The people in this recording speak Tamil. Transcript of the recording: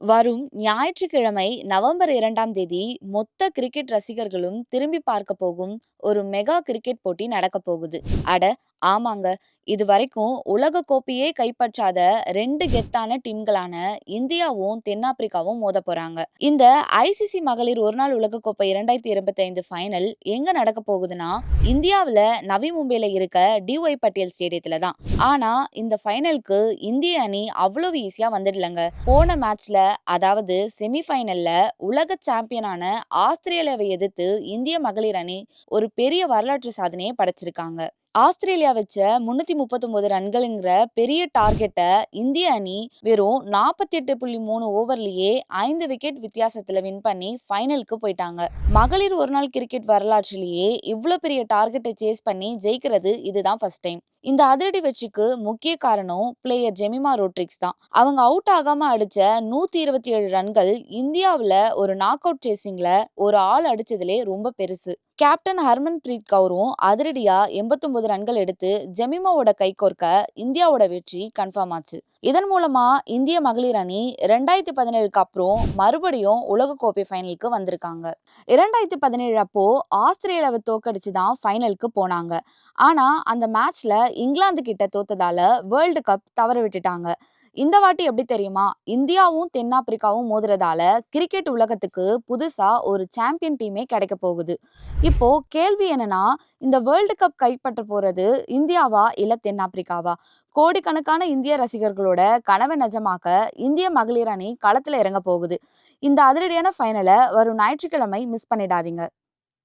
வரும் ஞாயிற்றுக்கிழமை நவம்பர் இரண்டாம் தேதி மொத்த கிரிக்கெட் ரசிகர்களும் திரும்பி பார்க்க போகும் ஒரு மெகா கிரிக்கெட் போட்டி நடக்க போகுது. அட ஆமாங்க. இது வரைக்கும் உலக கோப்பையே கைப்பற்றாத ரெண்டு கெத்தான டீம்களான இந்தியாவும் தென்னாப்பிரிக்காவும் மோத போறாங்க. இந்த ஐசிசி மகளிர் ஒருநாள் உலக கோப்பை இரண்டாயிரத்தி இருபத்தி ஐந்து ஃபைனல் எங்க நடக்க போகுதுன்னா இந்தியாவுல நவி மும்பையில இருக்க டிஒய் பட்டேல் ஸ்டேடியத்துல தான். ஆனா இந்த ஃபைனலுக்கு இந்திய அணி அவ்வளவு ஈஸியா வந்துடலங்க. போன மேட்ச்ல அதாவது செமிஃபைனல்ல உலக சாம்பியனான ஆஸ்திரேலியாவை எதிர்த்து இந்திய மகளிர் அணி ஒரு பெரிய வரலாற்று சாதனையை படைச்சிருக்காங்க. ஆஸ்திரேலியா வச்ச முன்னூத்தி முப்பத்தொன்பது ரன்களுங்கிற பெரிய டார்கெட்டை இந்திய அணி வெறும் நாற்பத்தி எட்டு புள்ளி மூணு ஓவர்லயே ஐந்து விக்கெட் வித்தியாசத்துல வின் பண்ணி ஃபைனலுக்கு போயிட்டாங்க. மகளிர் ஒரு நாள் கிரிக்கெட் வரலாற்றிலேயே இவ்வளவு பெரிய டார்கெட்டை சேஸ் பண்ணி ஜெயிக்கிறது இதுதான் ஃபர்ஸ்ட் டைம். இந்த அதிரடி வெற்றிக்கு முக்கிய காரணம் பிளேயர் ஜெமிமா ரோட்ரிக்ஸ் தான். அவங்க அவுட் ஆகாம அடிச்ச நூத்தி இருபத்தி ஏழு ரன்கள் இந்தியாவில் ஒரு நாக் அவுட் சேசிங்ல ஒரு ஆள் அடிச்சதுலே ரொம்ப பெருசு. கேப்டன் ஹர்மன் பிரீத் கவுரும் அதிரடியா எண்பத்தொன்பது ரன்கள் எடுத்து ஜெமிமாவோட கை கோர்க்க இந்தியாவோட வெற்றி கன்ஃபார்ம் ஆச்சு. இதன் மூலமா இந்திய மகளிர் அணி ரெண்டாயிரத்தி பதினேழுக்கு அப்புறம் மறுபடியும் உலகக்கோப்பை ஃபைனலுக்கு வந்திருக்காங்க. இரண்டாயிரத்தி பதினேழு அப்போ ஆஸ்திரேலியாவை தோக்கடிச்சு தான் ஃபைனலுக்கு போனாங்க. ஆனா அந்த மேட்ச்ல இங்கிலாந்து கிட்ட தோத்ததால வேர்ல்டு கப் தவற விட்டுட்டாங்க. இந்த வாட்டி எப்படி தெரியுமா? இந்தியாவும் தென்னாப்பிரிக்காவும் மோதுறதால கிரிக்கெட் உலகத்துக்கு புதுசா ஒரு சாம்பியன் டீமே கிடைக்க போகுது. இப்போ கேள்வி என்னன்னா இந்த வேர்ல்டு கப் கைப்பற்ற போறது இந்தியாவா இல்ல தென்னாப்பிரிக்காவா? கோடிக்கணக்கான இந்திய ரசிகர்களோட கனவை நிஜமாக்க இந்திய மகளிர் அணி களத்துல இறங்க போகுது. இந்த அதிரடியான ஃபைனலை வரும் ஞாயிற்றுக்கிழமை மிஸ் பண்ணிடாதீங்க.